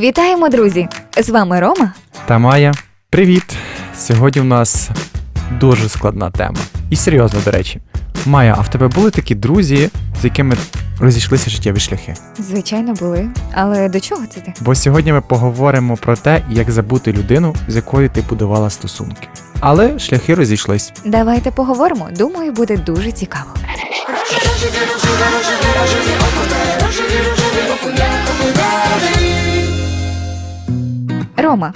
Вітаємо, друзі! З вами Рома. Та Майя, привіт! Сьогодні у нас дуже складна тема. І серйозно, до речі. Майя, а в тебе були такі друзі, з якими розійшлися життєві шляхи? Звичайно, були. Але до чого це ти? Бо сьогодні ми поговоримо про те, як забути людину, з якою ти будувала стосунки. Але шляхи розійшлись. Давайте поговоримо. Думаю, буде дуже цікаво. Рома,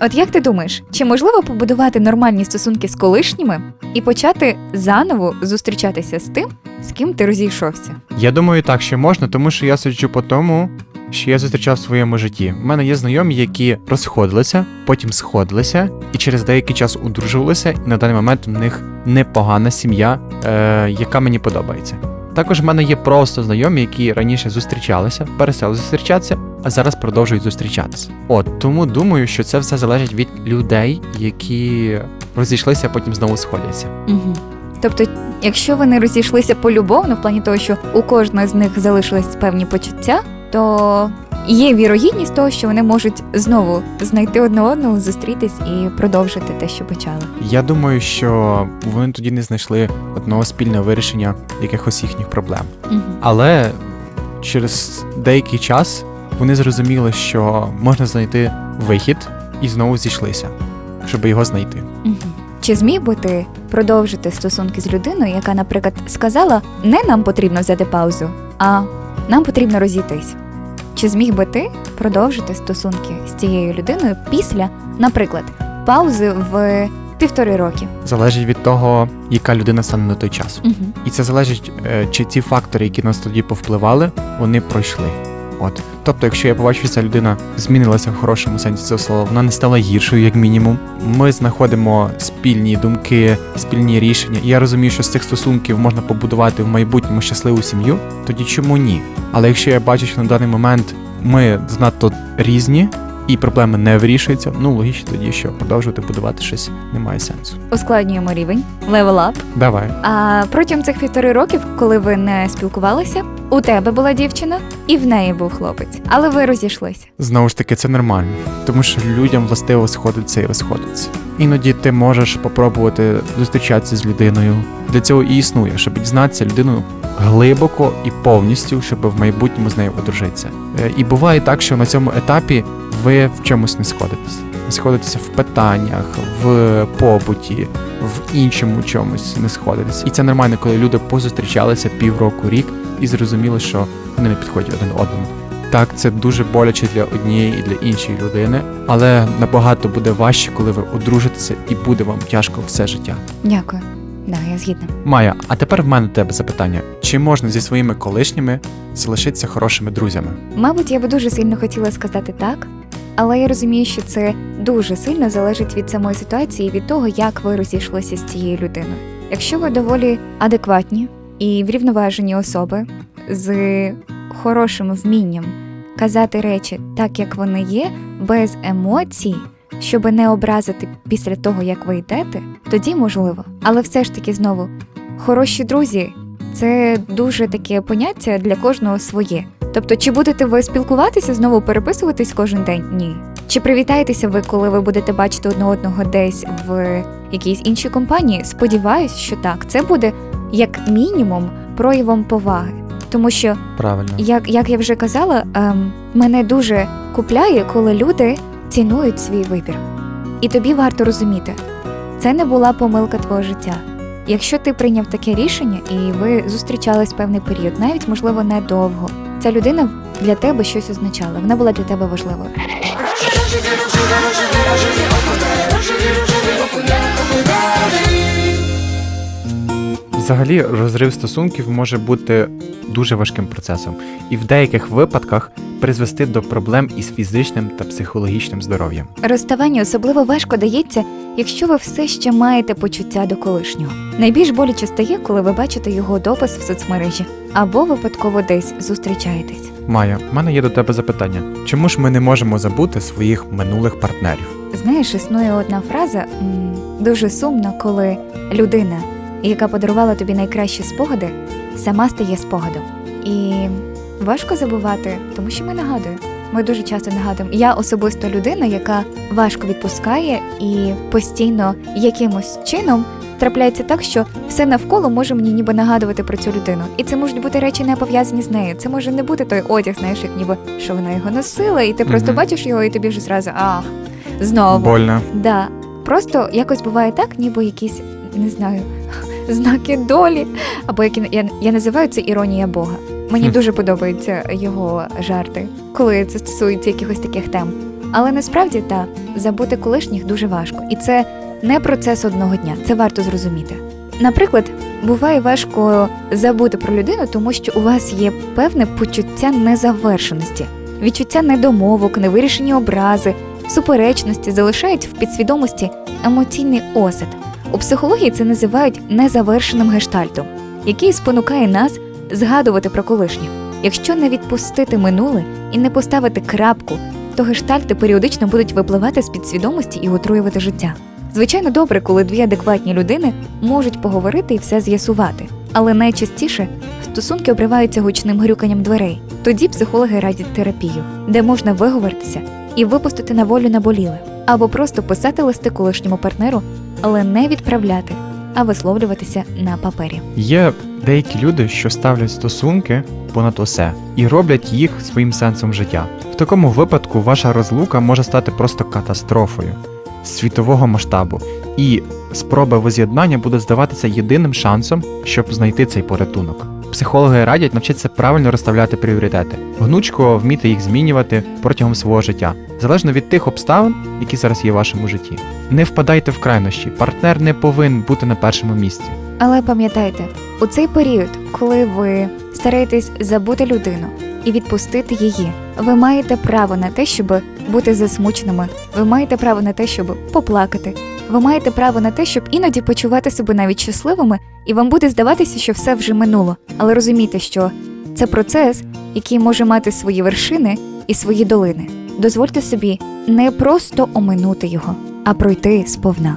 от як ти думаєш, чи можливо побудувати нормальні стосунки з колишніми і почати заново зустрічатися з тим, з ким ти розійшовся? Я думаю, так що можна, тому що я суджу по тому, що я зустрічав в своєму житті. У мене є знайомі, які розходилися, потім сходилися, і через деякий час одружувалися, і на даний момент у них непогана сім'я, е, яка мені подобається. Також в мене є просто знайомі, які раніше зустрічалися, перестали зустрічатися, а зараз продовжують зустрічатися. От тому думаю, що це все залежить від людей, які розійшлися, а потім знову сходяться. Угу. Тобто, якщо вони розійшлися полюбовно, в плані того, що у кожного з них залишились певні почуття, то є вірогідність того, що вони можуть знову знайти одне одного, зустрітись і продовжити те, що почали. Я думаю, що вони тоді не знайшли одного спільного вирішення якихось їхніх проблем. Угу. Але через деякий час вони зрозуміли, що можна знайти вихід і знову зійшлися, щоб його знайти. Угу. Чи зміг би ти продовжити стосунки з людиною, яка, наприклад, сказала, не нам потрібно взяти паузу, а нам потрібно розійтись? Чи зміг би ти продовжити стосунки з цією людиною після, наприклад, паузи в півтори роки? Залежить від того, яка людина стане на той час. Угу. І це залежить, е, чи ті фактори, які нас тоді повпливали, вони пройшли. От, тобто, якщо я побачу, що ця людина змінилася в хорошому сенсі цього слова, вона не стала гіршою, як мінімум. Ми знаходимо спільні думки, спільні рішення. І я розумію, що з цих стосунків можна побудувати в майбутньому щасливу сім'ю, тоді чому ні? Але якщо я бачу, що на даний момент ми занадто різні і проблеми не вирішуються, ну логічно тоді, що продовжувати будувати щось немає сенсу. Ускладнюємо рівень, level up. Давай. А протягом цих півтори років, коли ви не спілкувалися, у тебе була дівчина і в неї був хлопець, але ви розійшлися. Знову ж таки, це нормально, тому що людям властиво сходиться і розходиться. Іноді ти можеш попробувати зустрічатися з людиною. Для цього і існує, щоб дізнатися людину глибоко і повністю, щоб в майбутньому з нею одружитися. Е, І буває так, що на цьому етапі ви в чомусь не сходитесь. Не сходитеся в питаннях, в побуті, в іншому чомусь не сходитесь. І це нормально, коли люди позустрічалися півроку, рік і зрозуміли, що вони не підходять один одному. Так, це дуже боляче для однієї і для іншої людини, але набагато буде важче, коли ви одружитеся, і буде вам тяжко все життя. Дякую. Да, я згідна. Майя, а тепер в мене до тебе запитання: чи можна зі своїми колишніми залишитися хорошими друзями? Мабуть, я би дуже сильно хотіла сказати так, але я розумію, що це дуже сильно залежить від самої ситуації, від того, як ви розійшлися з цією людиною. Якщо ви доволі адекватні і врівноважені особи з хорошим вмінням казати речі так, як вони є, без емоцій, щоб не образити після того, як ви йдете, тоді можливо. Але все ж таки знову хороші друзі це дуже таке поняття для кожного своє. Тобто, чи будете ви спілкуватися, знову переписуватись кожен день? Ні. Чи привітаєтеся ви, коли ви будете бачити одне одного десь в якійсь іншій компанії? Сподіваюсь, що так. Це буде як мінімум проявом поваги. Тому що, Правильно. як, як я вже казала, ем, мене дуже купляє, коли люди цінують свій вибір. І тобі варто розуміти, це не була помилка твого життя. Якщо ти прийняв таке рішення і ви зустрічались певний період, навіть можливо недовго, ця людина для тебе щось означала, вона була для тебе важливою. Взагалі, розрив стосунків може бути дуже важким процесом, і в деяких випадках призвести до проблем із фізичним та психологічним здоров'ям. Розставання особливо важко дається, якщо ви все ще маєте почуття до колишнього. Найбільш боляче стає, коли ви бачите його допис в соцмережі або випадково десь зустрічаєтесь. Майя, в мене є до тебе запитання. Чому ж ми не можемо забути своїх минулих партнерів? Знаєш, існує одна фраза м, дуже сумно, коли людина, яка подарувала тобі найкращі спогади, сама стає спогадом. І важко забувати, тому що ми нагадуємо. Ми дуже часто нагадуємо. Я особисто людина, яка важко відпускає і постійно якимось чином трапляється так, що все навколо може мені ніби нагадувати про цю людину. І це можуть бути речі не пов'язані з нею. Це може не бути той одяг, знаєш, як ніби що вона його носила, і ти просто бачиш його, і тобі вже зразу ах, знову. Больно. Да. Просто якось буває так, ніби якісь, не знаю, знаки долі. Або які я, я називаю це іронія Бога. Мені дуже подобаються його жарти, коли це стосується якихось таких тем. Але насправді так, забути колишніх дуже важко. І це не процес одного дня, це варто зрозуміти. Наприклад, буває важко забути про людину, тому що у вас є певне почуття незавершеності, відчуття недомовок, невирішені образи, суперечності залишають в підсвідомості емоційний осад. У психології це називають незавершеним гештальтом, який спонукає нас згадувати про колишніх. Якщо не відпустити минуле і не поставити крапку, то гештальти періодично будуть випливати з підсвідомості і отруювати життя. Звичайно, добре, коли дві адекватні людини можуть поговорити і все з'ясувати, але найчастіше стосунки обриваються гучним грюканням дверей. Тоді психологи радять терапію, де можна виговоритися і випустити на волю наболіле, або просто писати листи колишньому партнеру, але не відправляти, а висловлюватися на папері. Є деякі люди, що ставлять стосунки понад усе і роблять їх своїм сенсом життя. В такому випадку ваша розлука може стати просто катастрофою світового масштабу, і спроба воз'єднання буде здаватися єдиним шансом, щоб знайти цей порятунок. Психологи радять навчитися правильно розставляти пріоритети, гнучко вміти їх змінювати протягом свого життя, залежно від тих обставин, які зараз є в вашому житті. Не впадайте в крайнощі, партнер не повинен бути на першому місці. Але пам'ятайте, у цей період, коли ви стараєтесь забути людину і відпустити її, ви маєте право на те, щоб бути засмученими, ви маєте право на те, щоб поплакати. Ви маєте право на те, щоб іноді почувати себе навіть щасливими, і вам буде здаватися, що все вже минуло. Але розумійте, що це процес, який може мати свої вершини і свої долини. Дозвольте собі не просто оминути його, а пройти сповна.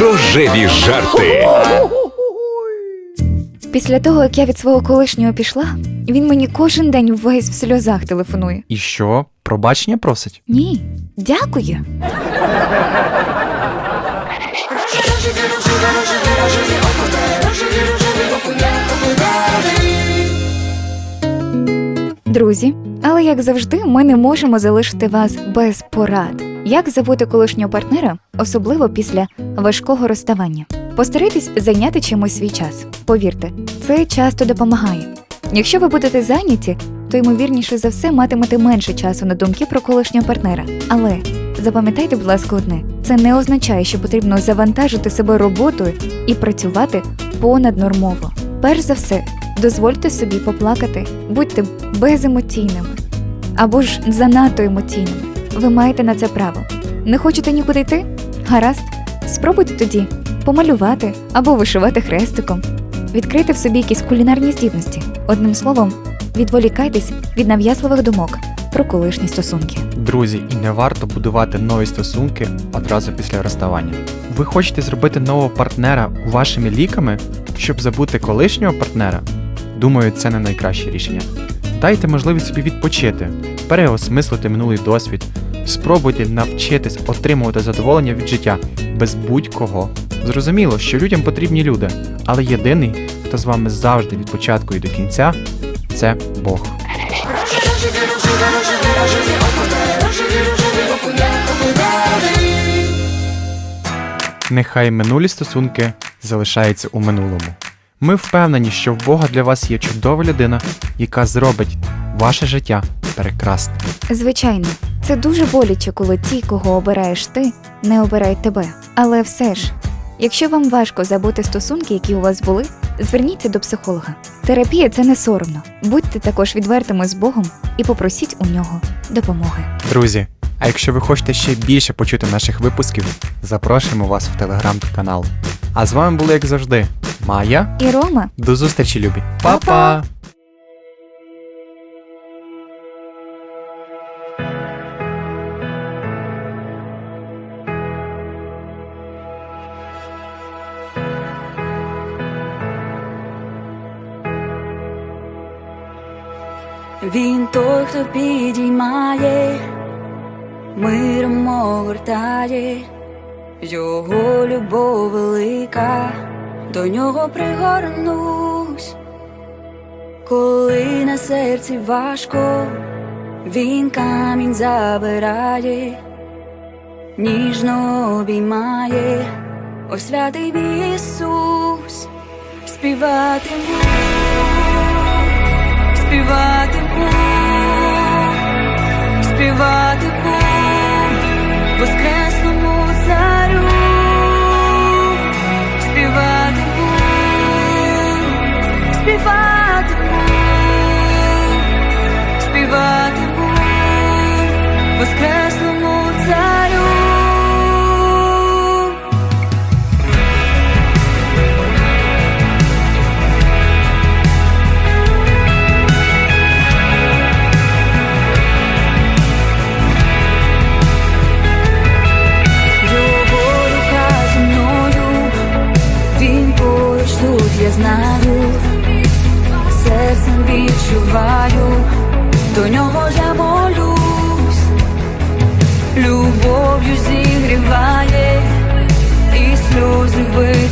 Рожеві жарти. Після того, як я від свого колишнього пішла, він мені кожен день ввесь в сльозах телефонує. І що? Пробачення просить? Ні, дякую. Друзі, але як завжди, ми не можемо залишити вас без порад. Як забути колишнього партнера, особливо після важкого розставання. Постарайтесь зайняти чимось свій час. Повірте, це часто допомагає. Якщо ви будете зайняті, то ймовірніше за все матимете менше часу на думки про колишнього партнера. Але запам'ятайте, будь ласка, одне: це не означає, що потрібно завантажити себе роботою і працювати понаднормово. Перш за все, дозвольте собі поплакати, будьте беземоційними або ж занадто емоційними. Ви маєте на це право. Не хочете нікуди йти? Гаразд, спробуйте тоді помалювати або вишивати хрестиком, відкрити в собі якісь кулінарні здібності. Одним словом, відволікайтесь від нав'язливих думок про колишні стосунки. Друзі, і не варто будувати нові стосунки одразу після розставання. Ви хочете зробити нового партнера вашими ліками, щоб забути колишнього партнера? Думаю, це не найкраще рішення. Дайте можливість собі відпочити, переосмислити минулий досвід, спробуйте навчитись отримувати задоволення від життя без будь-кого. Зрозуміло, що людям потрібні люди, але єдиний, хто з вами завжди від початку і до кінця, це Бог. Нехай минулі стосунки залишаються у минулому. Ми впевнені, що в Бога для вас є чудова людина, яка зробить ваше життя прекрасним. Звичайно, це дуже боляче, коли ті, кого обираєш ти, не обирають тебе. Але все ж, якщо вам важко забути стосунки, які у вас були, зверніться до психолога. Терапія це не соромно. Будьте також відвертими з Богом і попросіть у нього допомоги. Друзі, А якщо ви хочете ще більше почути наших випусків, запрошуємо вас в телеграм-канал. А з вами були, як завжди, Майя. І Рома. До зустрічі, любі. Па-па! Той, хто підіймає, миром огортає, його любов велика, до нього пригорнусь, коли на серці важко, він камінь забирає, ніжно обіймає, о святий Ісус, співатиму співатиму, співатиму воскресному царю,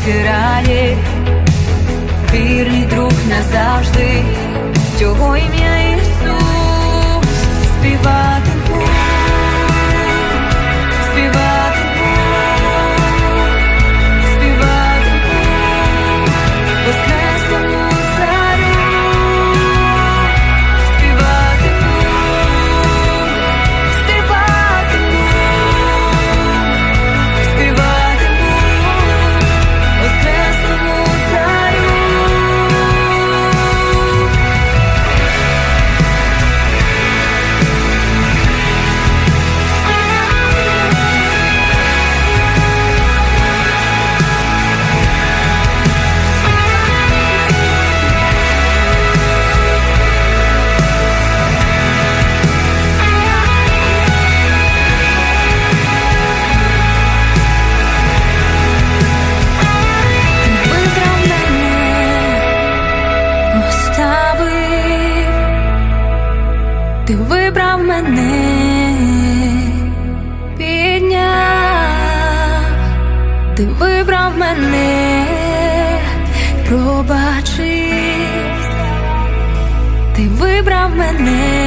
витирає, вірний друг назавжди, його ім'я мене, підняв, ти вибрав мене, пробачив, ти вибрав мене,